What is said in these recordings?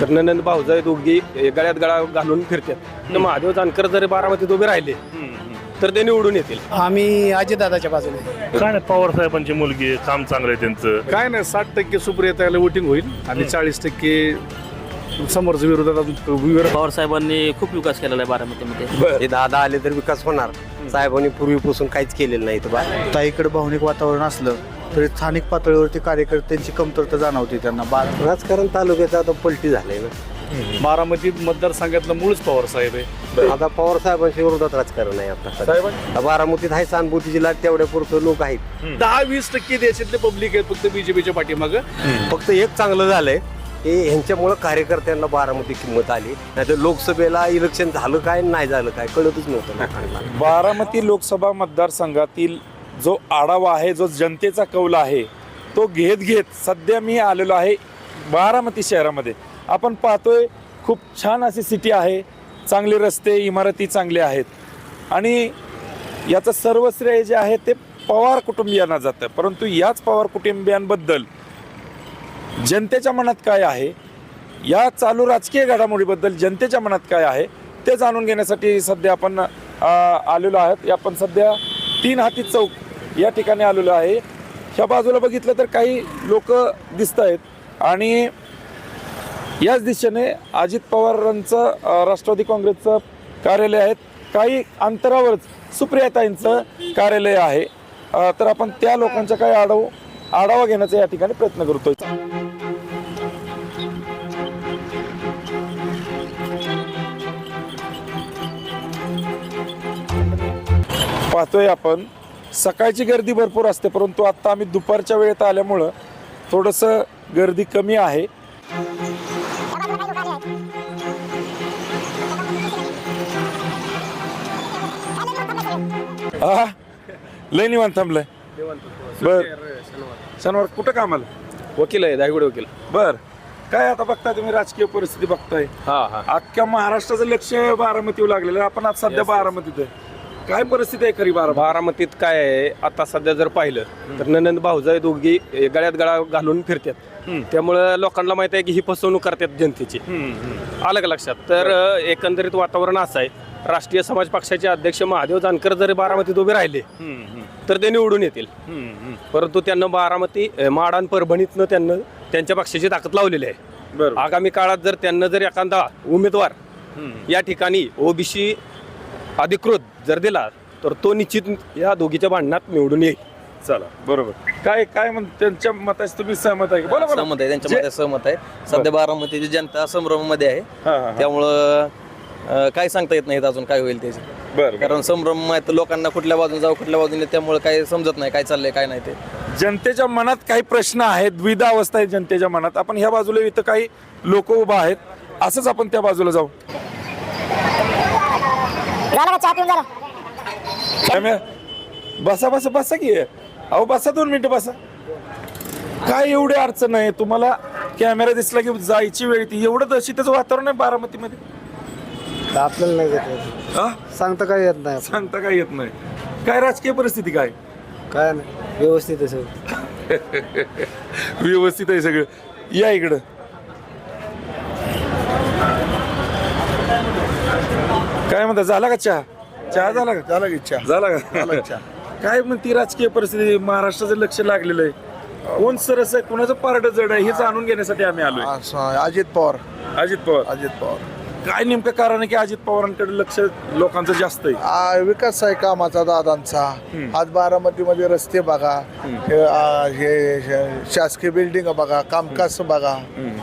तर नंदन भाऊजाई दोघी गळ्यात गळा घालून फिरतात. तर महादेव जानकर जर बारामतीत उभे राहिले तर ते निवडून येतील. आम्ही अजितदादाच्या बाजूने. काय नाही पवार साहेबांची मुलगी आहे, काम चांगलं आहे त्यांचं. काय नाही साठ टक्के सुप्रियताला वोटिंग होईल आणि चाळीस टक्के समोरच्या विरोधात विरोध पवार साहेबांनी खूप विकास केलेला आहे बारामतीमध्ये. हे दादा आले तर विकास होणार. साहेबांनी पूर्वीपासून काहीच केलेलं नाही इथं बा. ताईकडे भावनिक वातावरण असलं तरी स्थानिक पातळीवरती कार्यकर्त्यांची कमतरता जाणवते त्यांना. बारा राजकारण तालुक्याचं आता पलटी झालंय ना बारामतीत मतदारसंघातलं मूळच पवार साहेब आहे. आता पवार साहेबांच्या विरोधात राजकारण आहे आता सध्या. बारामतीत आहे सहानुभूतीची लाट तेवढ्या पुरतं लोक आहेत. दहा वीस टक्के देशातले पब्लिक आहेत फक्त बीजेपीच्या पाठीमागं. फक्त एक चांगलं झालंय हे ह्यांच्यामुळं कार्यकर्त्यांना बारामती किंमत आली. नाही तर लोकसभेला इलेक्शन झालं काय नाही झालं काय कळतच नव्हतं लोकांना. बारामती लोकसभा मतदारसंघातील जो आढावा आहे जो जनतेचा कौल आहे तो घेत घेत सध्या मी आलेलो आहे बारामती शहरामध्ये. आपण पाहतोय खूप छान अशी सिटी आहे चांगले रस्ते इमारती चांगल्या आहेत. आणि याचं सर्व श्रेय जे आहे ते पवार कुटुंबियांना जातं. परंतु याच पवार कुटुंबियांबद्दल जनतेच्या मनात काय आहे? या चालू राजकीय घडामोडीबद्दल जनतेच्या मनात काय आहे? ते जाणून घेण्यासाठी सध्या आपण आलेलो आहोत. आपण सध्या तीन हाती चौक या ठिकाणी आलेलो आहे. ह्या बाजूला बघितलं तर काही लोक दिसत आहेत. आणि याच दिशेने अजित पवारांचं राष्ट्रवादी काँग्रेसचं कार्यालय आहेत. काही अंतरावरच सुप्रियाताईंचं कार्यालय आहे. तर आपण त्या लोकांचा काही आढाव आढावा घेण्याचा या ठिकाणी प्रयत्न करतोय. पाहतोय आपण. सकाळची गर्दी भरपूर असते परंतु आता आम्ही दुपारच्या वेळेत आल्यामुळं थोडंसं गर्दी कमी आहे. हा लय निवांत थांबलंय. बर. शनिवार कुठं कामाला? वकील आहे दायगुडे वकील. बर. काय आता बघताय तुम्ही राजकीय परिस्थिती बघताय. हा हा. अख्ख्या महाराष्ट्राचं लक्ष बारामतीवर लागलेलं आहे. आपण आज सध्या बारामतीत आहे. काय परिस्थिती आहे खरी बारामती बारामतीत काय आहे आता सध्या जर पाहिलं तर नंदन भाऊजाई दोघी गळ्यात गळा घालून फिरतात. त्यामुळं लोकांना माहीत आहे की ही फसवणूक करतात जनतेची. आलं का लक्षात? तर एकंदरीत वातावरण असं आहे राष्ट्रीय समाज पक्षाचे अध्यक्ष महादेव जानकर जर बारामतीत उभे राहिले तर ते निवडून येतील. परंतु त्यांना बारामती अ, माड आणि परभणीतनं त्यांना त्यांच्या पक्षाची ताकद लावलेली आहे. आगामी काळात जर त्यांना जर एखादा उमेदवार या ठिकाणी ओबीसी अधिकृत जर दिला तर तो निश्चित या दोघीच्या भांडणात निवडून येईल. चला बरोबर. काय काय म्हण त्यांच्या मताशी तुम्ही सहमत आहे का? बोला बोला. सहमत आहे त्यांच्या जे- मध्ये सहमत आहे. सध्या बारामतीची जनता संभ्रमामध्ये आहे. हा, हा, हा. त्यामुळं अं, काय सांगता येत नाहीत अजून काय होईल त्याचे. बरं, बरं. कारण संभ्रम आहे तर लोकांना कुठल्या बाजून जाऊ कुठल्या बाजूने त्यामुळे काय समजत नाही काय चाललंय काय नाही ते. जनतेच्या मनात काही प्रश्न आहेत द्विधा अवस्था आहे जनतेच्या मनात. आपण ह्या बाजूला इथं काही लोक उभा आहेत असंच आपण त्या बाजूला जाऊ. कॅमे- बसा बसा बसा की. अहो बसा दोन मिनिटं बसा. काय एवढी अडचण आहे? तुम्हाला कॅमेरा दिसला की जायची वेळ ती एवढं दहशतीचं वातावरण आहे बारामतीमध्ये. आपल्याला नाही हा सांगता काय येत नाही सांगता काय येत नाही. काय राजकीय परिस्थिती काय? काय नाही. व्यवस्थित आहे सगळं. व्यवस्थित आहे सगळं. या इकडं. काय म्हणता झाला का चहा? चहा झाला का? झाला इच्छा झाला का? काय म्हणती राजकीय परिस्थिती? महाराष्ट्राचं लक्ष लागलेलं आहे. कोण सरस आहे? कोणाचं पारड जड आहे? हे जाणून घेण्यासाठी आम्ही आलोय. अजित पवार. अजित पवार. अजित पवार. काय नेमकं कारण आहे की अजित पवारांकडे लक्ष लोकांचं जास्त आहे? आ, विकास आहे कामाचा दादांचा. आज बारामतीमध्ये रस्ते बघा. हे, आ, हे हे शासकीय बिल्डिंग बघा. कामकाज बघा.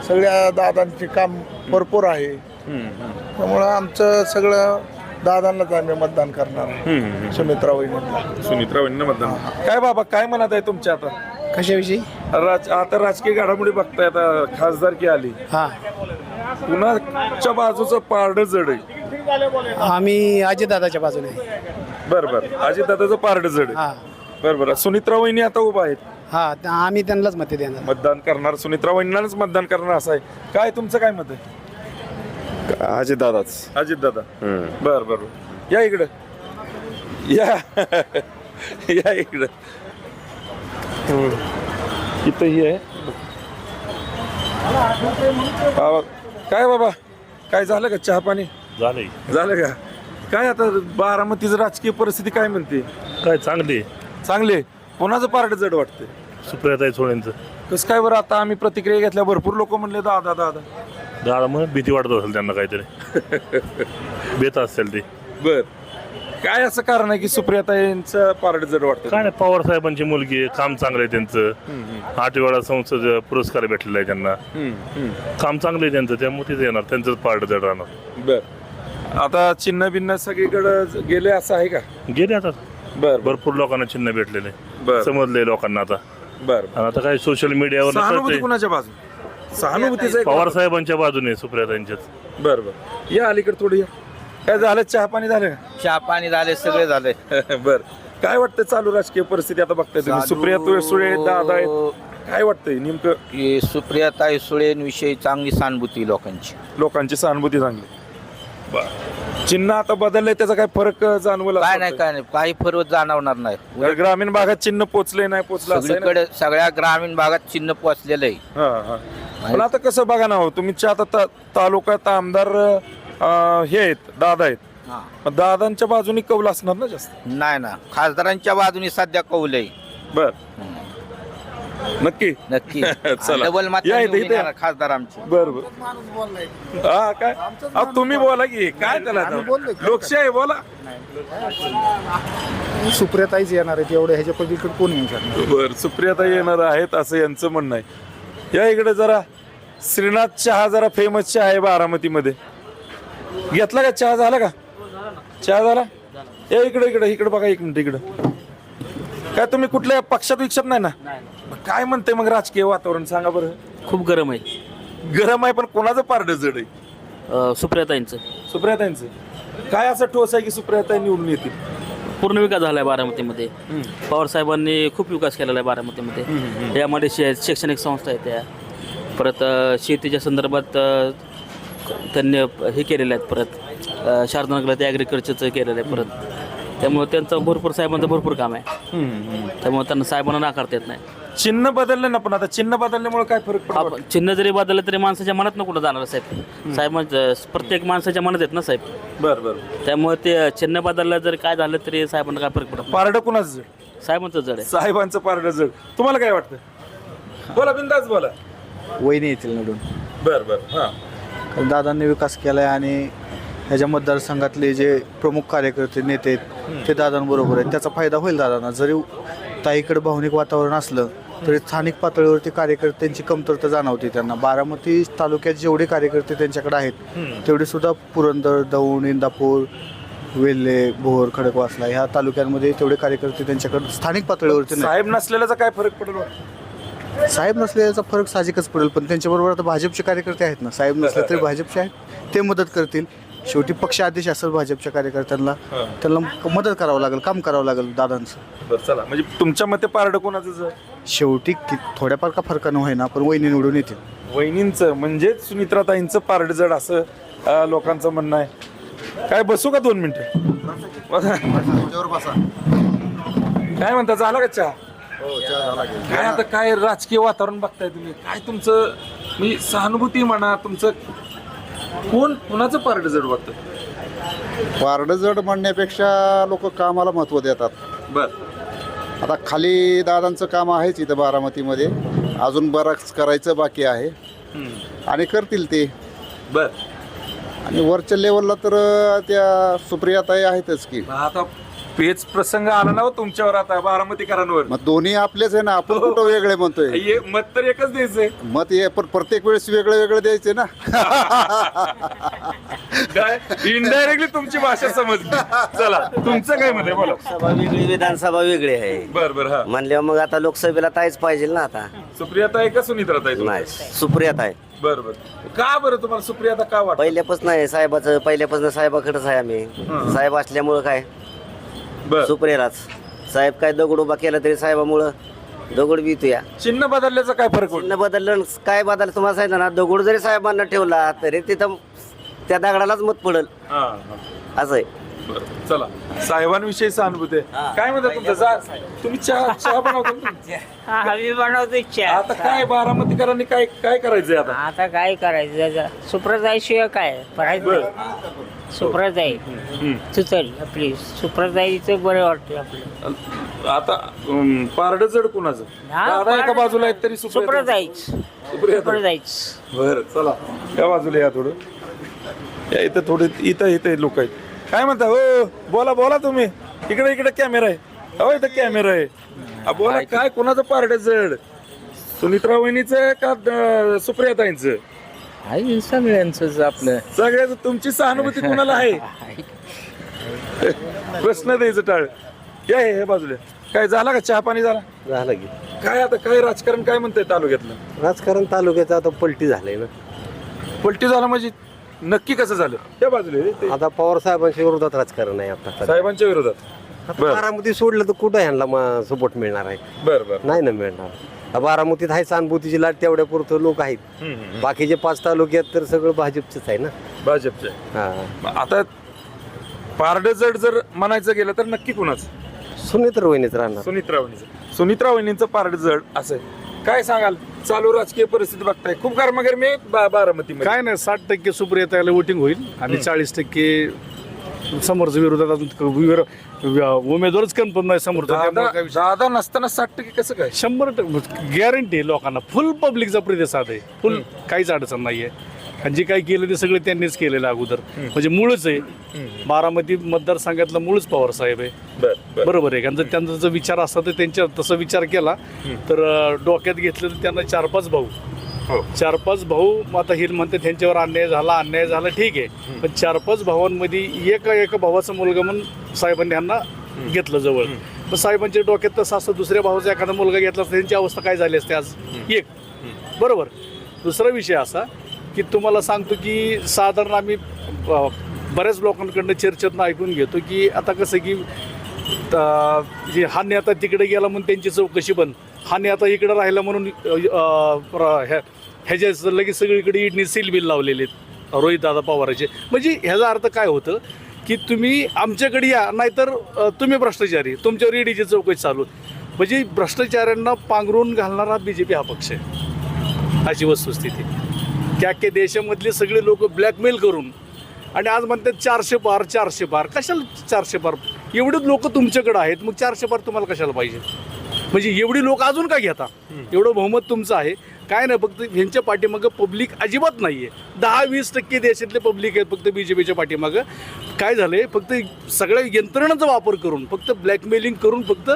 सगळ्या दादांचे काम भरपूर आहे. त्यामुळं आमचं सगळं दादांनाच आम्ही मतदान करणार सुमित्रा वहिनीला सुनीतरावांना मतदान. काय बाबा काय म्हणत आहे तुमच्या आता? कशाविषयी? राज आता राजकीय घडामोडी बघताय आता खासदारकी आली? हा. कुणाच्या बाजूचं पारड जड आहे? आम्ही अजितदादाच्या बाजूने. बर बर. अजित दादाचं पारड जड आहे. हा. बर बर. सुनित्रा वहिनी आता उभा आहेत. हा त- आम्ही त्यांनाच मते देणार. मतदान करणार. सुनित्रा वहिनीलाच मतदान करणार असं आहे. काय तुमचं काय मत आहे? अजित दादाच. अजित दादा. बर बर. या इकडं. या. या इकडं. हम्म. इथं ही आहे. बाबा, काय बाबा? काय झालं का चहा पाणी? झालंय. झालं का? काय आता बारामतीचं राजकीय परिस्थिती काय म्हणते? काय चांगली चांगले कोणाचं पार्ट जड वाटते सुप्रियाताई सोळेंचं. कसं काय बरं आता आम्ही प्रतिक्रिया घेतल्या भरपूर लोक म्हणले दादा दादा. दादा मग भीती वाटत असेल त्यांना काहीतरी. बेत असेल ते. बर. काय असं कारण आहे की सुप्रियाताईंचं पार्ट जड वाटतं? काय नाही पवार साहेबांची मुलगी आहे, काम चांगलं आहे त्यांचं. आठवेळा संसद पुरस्कार भेटलेला आहे त्यांना. काम चांगलं आहे त्यांचं त्यामुळे तिथे येणार त्यांचंच पार्ट जड राहणार. बर. आता चिन्ह बिन्न सगळीकडे गेले असं आहे का? गेले आता. बर बर. भरपूर लोकांना चिन्ह भेटलेले. बर. समजले लोकांना आता. बर आणि आता काय सोशल मीडियावर सहानुभूती. कुणाच्या बाजू सहानुभूतीचं एक पवार साहेबांच्या बाजूने सुप्रियाताईंच्याच बर बर. या अलीकडे थोडी या. काय झालं? चहा पाणी झालं चहा पाणी झाले सगळे झाले. बर. काय वाटतं चालू राजकीय परिस्थिती आता बघताय तुम्ही? सुप्रिया तुळे सुळे दादा आहेत. काय वाटतंय नेमकं? की सुप्रियाताई सुळेंविषयी चांगली सहानुभूती लोकांची. लोकांची सहानुभूती चांगली. बर. चिन्ह आता बदललंय त्याचा काय फरक जाणवला काय नाही काय नाही काही फरक जाणवणार नाही. ग्रामीण भागात चिन्ह पोचले नाही पोचलं असं आहे ना? सगळीकडे सगळ्या ग्रामीण भागात चिन्ह पोचलेलं आहे. हा, हा. पण आता कसं बघा ना हो तुमच्या आता ता- तालुक्यात आमदार अं, हे आहेत दादा आहेत. हा. मग दादांच्या बाजूनी कौल असणार ना जास्त? नाही ना खासदारांच्या बाजूने सध्या कौल आहे. बर. नक्की? नक्की. चला. डबल या इथे, इथे. मात्र खासदार आमचे. बर बर. हा काय? अहो, तुम्ही बोला की काय त्याला आता? लोकशाही बोला. सुप्रियाताईच येणार आहेत एवढं ह्याच्या पलीकडे कोण येऊ शकणार? बर सुप्रियाता येणार आहेत असं यांचं म्हणणं आहे. या इकडे जरा श्रीनाथ चहा जरा फेमस चहा आहे बारामतीमध्ये. घेतला का? चहा झाला का? चहा झाला? या इकडे इकडे इकडे बघा एक मिनिट इकडं. काय तुम्ही कुठल्या पक्षात विक्षात नाही ना? मग काय म्हणते मग राजकीय वातावरण? सांगा बरं. खूप गरम आहे. गरम आहे पण कोणाचं पारड जड आहे? अ, सुप्रियाताईंचं. सुप्रियाताईंचं. काय असं ठोस आहे की सुप्रियाताई निवडून येतील? पूर्ण विकास झाला आहे बारामतीमध्ये पवार साहेबांनी खूप विकास केलेला आहे बारामतीमध्ये. यामध्ये शे शैक्षणिक संस्था आहेत त्या. परत अ, शेतीच्या संदर्भात अ, त्यांनी हे केलेलं आहेत परत. अ, शारदानगरला ते ॲग्रिकल्चरचं केलेलं आहे परत. त्यामुळे त्यांचं भरपूर साहेबांचं भरपूर काम आहे. त्यामुळे त्यांना साहेबांना नाकारता येत नाही. चिन्ह बदललं ना पण आता चिन्ह बदलल्यामुळे काय फरक पडतो? आपण चिन्ह जरी बदललं तरी माणसाच्या मनात कुठं जाणार साहेब? साहेबांचं प्रत्येक माणसाच्या मनात आहेत ना साहेब? बर बर. त्यामुळे ते चिन्ह बदललं जर काय झालं तरी साहेबांना काय फरक पडत. पारड कुणाचं जड? साहेबांचं जड आहे. साहेबांचं पारड जड. तुम्हाला काय वाटतं? बोला बिंदास बोला. वहिनी येतील निवडून बर बर. हा. कारण दादांनी विकास केलाय आणि ह्याच्या मतदारसंघातले जे प्रमुख कार्यकर्ते नेते आहेत ते दादांबरोबर आहेत. त्याचा फायदा होईल दादांना. जरी ताईकडे भावनिक वातावरण असलं तरी स्थानिक पातळीवरती कार्यकर्त्यांची कमतरता जाणवते त्यांना. बारामती तालुक्यात जेवढे कार्यकर्ते त्यांच्याकडे आहेत तेवढे सुद्धा पुरंदर दौंड इंदापूर वेल्हे भोर खडकवासला ह्या तालुक्यांमध्ये तेवढे कार्यकर्ते त्यांच्याकडे स्थानिक पातळीवरती साहेब नसलेल्याचा काय फरक पडेल? साहेब नसल्याचा फरक साहजिकच पडेल पण त्यांच्याबरोबर आता भाजपचे कार्यकर्ते आहेत ना. साहेब नसले तरी भाजपचे आहेत ते मदत करतील. शेवटी पक्ष आदेश असेल भाजपच्या कार्यकर्त्यांना त्यांना मदत करावं लागेल काम करावं लागेल दादांचं. बरं चला. म्हणजे तुमच्या मते पारड कोणाचं जड शेवटी कि थोड्याफार का फरकानं होईना पण वहिनी निवडून येतील. वहिनींचं म्हणजेच सुमित्राताईंचं पारड जड असं अं, लोकांचं म्हणणं आहे. काय बसू का दोन मिनिटं? काय म्हणता झाला का चहा? काय आता काय राजकीय वातावरण बघताय तुम्ही? काय तुमचं मी सहानुभूती म्हणा तुमचं कोण कोणाचं पारड जड वाटतं? पारडं जड म्हणण्यापेक्षा लोक कामाला महत्त्व देतात. बर. आता खाली दादांचं काम आहेच इथं बारामतीमध्ये. अजून बरंच करायचं बाकी आहे. आणि करतील ते. बर. आणि वरच्या लेवलला तर अं, त्या सुप्रियाताई आहेतच की. आता पेच प्रसंग आला ना हो तुमच्यावर आता बारामतीकरांवर. मग दोन्ही आपलेच आहे ना आपण कुठं वेगळे म्हणतोय? ये- मत तर एकच द्यायचंय. मत हे पण प्रत्येक वेळेस वेगळे वेगळे द्यायचे ना. इनडायरेक्टली तुमची भाषा समजली. चला तुमचं काय मध्ये बोला. सभा वेगळी विधानसभा वेगळी आहे. बर बर हा. म्हणल्यावर मग आता लोकसभेला ताईच पाहिजे ना आता. सुप्रियाता आहे का सुनित्रा आहे नाही सुप्रियात आहे. बर बर. का बरं तुम्हाला सुप्रियाता का वाटत? पहिल्यापासून आहे साहेबाचं पहिल्यापासून साहेबाकडेच आहे आम्ही. साहेब असल्यामुळं काय? बर. सुप्रियालाच साहेब काय दगड उभा केला तरी साहेबामुळं दगड बी या चिन्ह बदलल्याचा काय फरक चिन्ह बदललं काय बदल तुम्हाला सांगितलं ना दगड जरी साहेबांना ठेवला तरी तिथं त्या दगडालाच मत पडल. हा, हा. असं आहे. बरं चला. साहेबांविषयी सहानुभूती आहे काय म्हणता तुमचं? जा- तुम्ही चहा चहा बनवता ना? तुम्ही? हवी बनवतो चहा. आता काय बारामतीकरांनी काय काय करायचंय आता? आता काय करायचं? सुप्रदाय शिवाय काय? बर. सुप्रदाय तू चल आपली सुप्रदायचं बरं वाटतं आपलं. आता पारडं जड कुणाचं? हा, दादा एका पारडं- बाजूला आहेत तरी सुप्रिया- सुप्रदायच सुप्रिया- सुप्रदायच बरं चला. या बाजूला या थोडं. या इथं थोडे इथं इथं लोक आहेत. काय म्हणता? हो बोला बोला तुम्ही. इकडे इकडे कॅमेरा आहे. हो इथं कॅमेरा आहे. आ, बोला काय कोणाचं पारडं जड सुनित्रा वहिनीचं का अं, सुप्रियाताईंचं? आहे सगळ्यांचंच आपलं. सगळ्याच तुमची सहानुभूती कुणाला आहे? प्रश्न द्यायचं टाळ. या हे हे बाजूला. काय झाला का चहा पाणी झाला? झालं की. काय आता काय राजकारण काय म्हणतंय तालुक्यातलं? राजकारण तालुक्याचं आता पलटी झालंय ना. पलटी झालं म्हणजे? नक्की कसं झालं? त्या बाजूला ते. आता पवार साहेबांच्या विरोधात राजकारण आहे आता साहेबांच्या विरोधात. आता बरं. बारामती सोडलं तर कुठं ह्यांना सपोर्ट मिळणार आहे? बरं बरं. नाही ना मिळणार. आता बारामतीत आहे सहानुभूतीची लाट तेवढ्या पुरतं लोक आहेत. बाकीचे पाच तालुक्यात तर सगळं भाजपचंच आहे ना? भाजपचे. हा. मग आता पारड जड जर म्हणायचं गेलं तर नक्की कुणाच? सुनेत्र वहिनीच राहणार. सुनित्रा वहिनीचं सुनित्रा वहिनींचं पारड जड असं आहे. काय सांगाल? चालू राजकीय परिस्थिती बघताय. खूप गरमागरमी आहे बा- बारामतीमध्ये. काय नाही साठ टक्के सुप्रियताला वोटिंग होईल आणि चाळीस टक्के समोरच्या विरोधात अजून विरो- व्य- उमेदवारच कन्फर्म नाही समोरचा. त्यामुळे दादा काय विषय- दादा नसताना साठ टक्के कसं काय? शंभर गॅरंटी लोकांना. फुल पब्लिकचा प्रतिसाद आहे. फुल काहीच अडचण नाहीये. आणि जे काही केलं ते सगळं त्यांनीच केलेलं अगोदर. म्हणजे मूळच आहे. बारामती मतदारसंघातलं मूळच पवार साहेब आहे. बर बर. बरोबर आहे. कारण जर त्यांचा जर विचार असता तर त्यांच्या तसा विचार केला तर डोक्यात घेतलं तर त्यांना चार पाच भाऊ. हो. चार पाच भाऊ आता हिल म्हणते त्यांच्यावर अन्याय झाला अन्याय झाला ठीक आहे. पण चार पाच भावांमध्ये एका एका भावाचा मुलगा म्हणून साहेबांनी यांना घेतलं जवळ. पण साहेबांच्या डोक्यात तसं असतं दुसऱ्या भावाचा एखादा मुलगा घेतला असता त्यांची अवस्था काय झाली असते आज? एक. बरोबर. दुसरा विषय असा की तुम्हाला सांगतो की साधारण आम्ही बऱ्याच लोकांकडनं चर्चेतनं ऐकून घेतो की आता कसं की त- जे हा नेता तिकडे गेला म्हणून त्यांची चौकशी बंद. हा नेता इकडे राहिला म्हणून ह्या ह्याच्या लगेच सगळीकडे इडनी सील बिल लावलेले आहेत रोहित दादा पवाराचे. म्हणजे ह्याचा अर्थ काय होतं की तुम्ही आमच्याकडे या नाहीतर तुम्ही भ्रष्टाचारी तुमच्यावर ईडीची चौकशी चालू म्हणजे भ्रष्टाचाऱ्यांना पांघरून घालणारा बी जे पी हा पक्ष आहे. अशी वस्तुस्थिती. की अख्ख्या देशामधले सगळे लोक ब्लॅकमेल करून आणि आज म्हणतात चारशे बार चारशे बार कशाला चारशे बार एवढे लोक तुमच्याकडे आहेत मग चारशे बार तुम्हाला कशाला पाहिजे? म्हणजे एवढी लोक अजून का घेता? एवढं बहुमत तुमचं आहे. काय नाही फक्त ह्यांच्या पाठीमागं पब्लिक अजिबात नाही आहे दहा वीस टक्के देशातले पब्लिक आहेत फक्त बी जे पीच्या पाठीमागं. काय झालं आहे फक्त सगळ्या यंत्रणांचा वापर करून फक्त ब्लॅकमेलिंग करून फक्त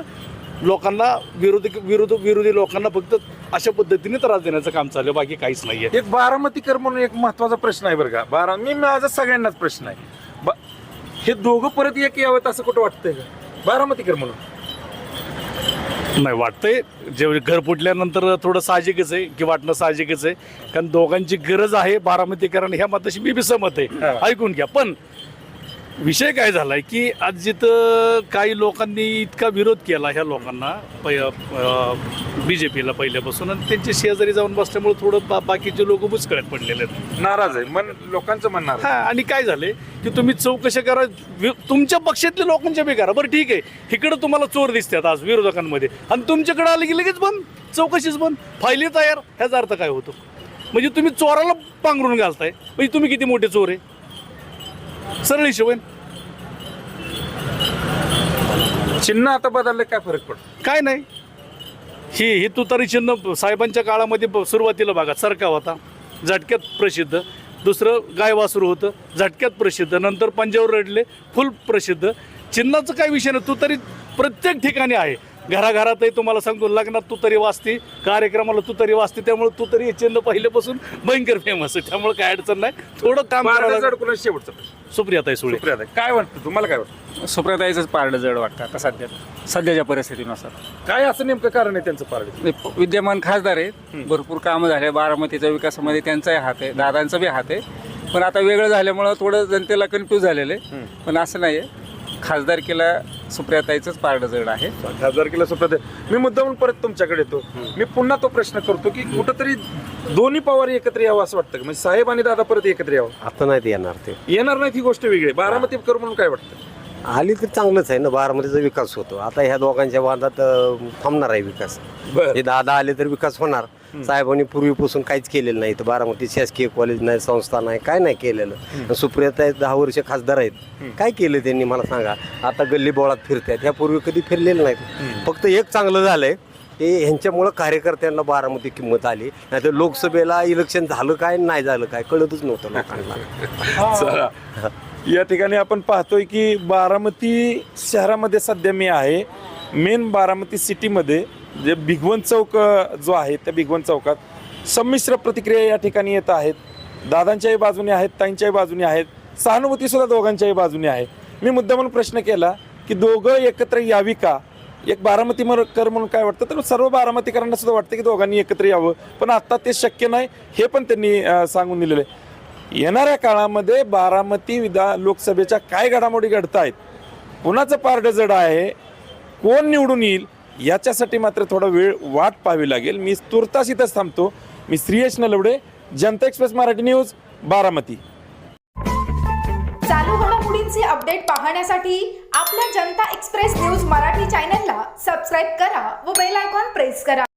लोकांना विरोधी विरोध विरोधी लोकांना फक्त अशा पद्धतीने त्रास देण्याचं काम चालू आहे. बाकी काहीच नाही आहे एक बारामतीकर म्हणून एक महत्त्वाचा प्रश्न आहे बरं का. बारा मी माझा सगळ्यांनाच प्रश्न आहे. बा- हे दोघं परत एक यावेत असं कुठं वाटतंय का? बारामतीकर म्हणून. नाही वाटतंय. जेवढे घर फुटल्यानंतर थोडं साहजिकच आहे की वाटणं साहजिकच आहे. कारण दोघांची गरज आहे बारामतीकरण ह्या मताशी मी बी सहमत आहे. ऐकून घ्या. पण विषय काय झालाय की आज जिथं काही लोकांनी इतका विरोध केला ह्या लोकांना बी जे पीला पहिल्यापासून आणि त्यांचे शेजारी जाऊन बसल्यामुळे थोडं बा बाकीचे लोक बुचकळ्यात पडलेले आहेत. नाराज आहे. मन लोकांचं म्हणणार हा आणि काय झाले की तुम्ही चौकशा करा वि- तुमच्या पक्षातल्या लोकांच्या बी करा. बरं ठीक आहे. इकडं तुम्हाला चोर दिसतात आज विरोधकांमध्ये. आणि तुमच्याकडे आले की लगेच बंद. चौकशीच बंद. फायली तयार. ह्याचा अर्थ काय होतो? म्हणजे तुम्ही चोराला पांघरून घालताय. म्हणजे तुम्ही किती मोठे चोर आहे? सरळ हिशोब चिन्ह आता बदललं काय फरक पडतो? काय नाही. ही ही तुतारी चिन्ह साहेबांच्या काळामध्ये ब- सुरुवातीला बघा सरका होता झटक्यात प्रसिद्ध. दुसरं गायवासरू होतं झटक्यात प्रसिद्ध. नंतर पंजावर रडले फुल प्रसिद्ध. चिन्हाचं काय विषय नाही तुतारी प्रत्येक ठिकाणी आहे. घराघरातही तुम्हाला सांगतो लग्नात तुतारी वाजते कार्यक्रमाला तुतारी वाजते त्यामुळे तुतारी हे चिन्ह पहिल्यापासून भयंकर फेमस आहे. त्यामुळे काय अडचण नाही. थोडं काम करावं लागेल. जड कोणाचा शेवटचा सुप्रियाताई सुळे. सुप्रिया काय वाटतं तुम्हाला काय वाटतं? सुप्रदायचंच पारडं जड वाटतं आता सध्या. सध्याच्या परिस्थितीनुसार. काय असं नेमकं कारण आहे त्यांचं पारड? ते विद्यमान खासदार आहेत. भरपूर कामं झाले बारामतीच्या विकासामध्ये त्यांचाही हात आहे दादांचा बी हात आहे. पण आता वेगळं झाल्यामुळं थोडं जनतेला कन्फ्यूज झालेलं आहे. पण असं नाही आहे खासदारकीला सुप्रियाताईचंच पारडं जड आहे. हजार किलो सुप्रिया मी मुद्दामून परत तुमच्याकडे येतो. मी पुन्हा तो प्रश्न करतो की कुठंतरी दोन्ही पवार एकत्र यावं असं वाटतं का? म्हणजे साहेब आणि दादा परत एकत्र यावं? आता नाही ते येणार ते. येणार नाही ही गोष्ट वेगळी. आहे. बारामती कर म्हणून काय वाटतं? आली तर चांगलंच आहे ना. बारामतीचा विकास होतो. आता ह्या दोघांच्या वादात अं, थांबणार आहे विकास. हे दादा आले तर विकास होणार. साहेबांनी पूर्वीपासून काहीच केलेलं नाही. तर बारामती शासकीय कॉलेज नाही संस्था नाही काय नाही केलेलं. सुप्रियाता आहेत दहा वर्ष खासदार आहेत. काय केलं त्यांनी मला सांगा? आता गल्ली बोळात फिरतात ह्या पूर्वी कधी फिरलेलं नाहीत. फक्त एक चांगलं झालंय ते ह्यांच्यामुळं कार्यकर्त्यांना बारामती किंमत आली. नाही तर लोकसभेला इलेक्शन झालं काय नाही झालं काय कळतच नव्हतं लोकांना. या ठिकाणी आपण पाहतोय की बारामती शहरामध्ये सध्या मी आहे. मेन बारामती सिटीमध्ये जे भिगवण चौक जो आहे त्या भिगवण चौकात संमिश्र प्रतिक्रिया या ठिकाणी येत आहेत. दादांच्याही बाजूने आहेत ताईंच्याही बाजूने आहेत सहानुभूतीसुद्धा दोघांच्याही बाजूने आहे. मी मुद्दामून प्रश्न केला की दोघं एकत्र यावी का? एक बारामती कर म्हणून काय वाटतं? तर सर्व बारामतीकरांना सुद्धा वाटतं की दोघांनी एकत्र यावं. पण आत्ता ते शक्य नाही हे पण त्यांनी सांगून दिलेलं आहे. येणाऱ्या काळामध्ये बारामती विधा लोकसभेच्या काय घडामोडी घडत आहेत कोणाचं पारडं जड आहे? कोण निवडून येईल? याच्यासाठी मात्र थोडा वेळ वाट पाहावी लागेल. मी तुर्तास इथंच थांबतो. मी श्रीयश नलवडे जनता एक्सप्रेस मराठी न्यूज बारामती. चालू घडामोडींचे अपडेट पाहण्यासाठी आपल्या जनता एक्सप्रेस न्यूज मराठी चॅनलला सबस्क्राईब करा व बेल आयकॉन प्रेस करा.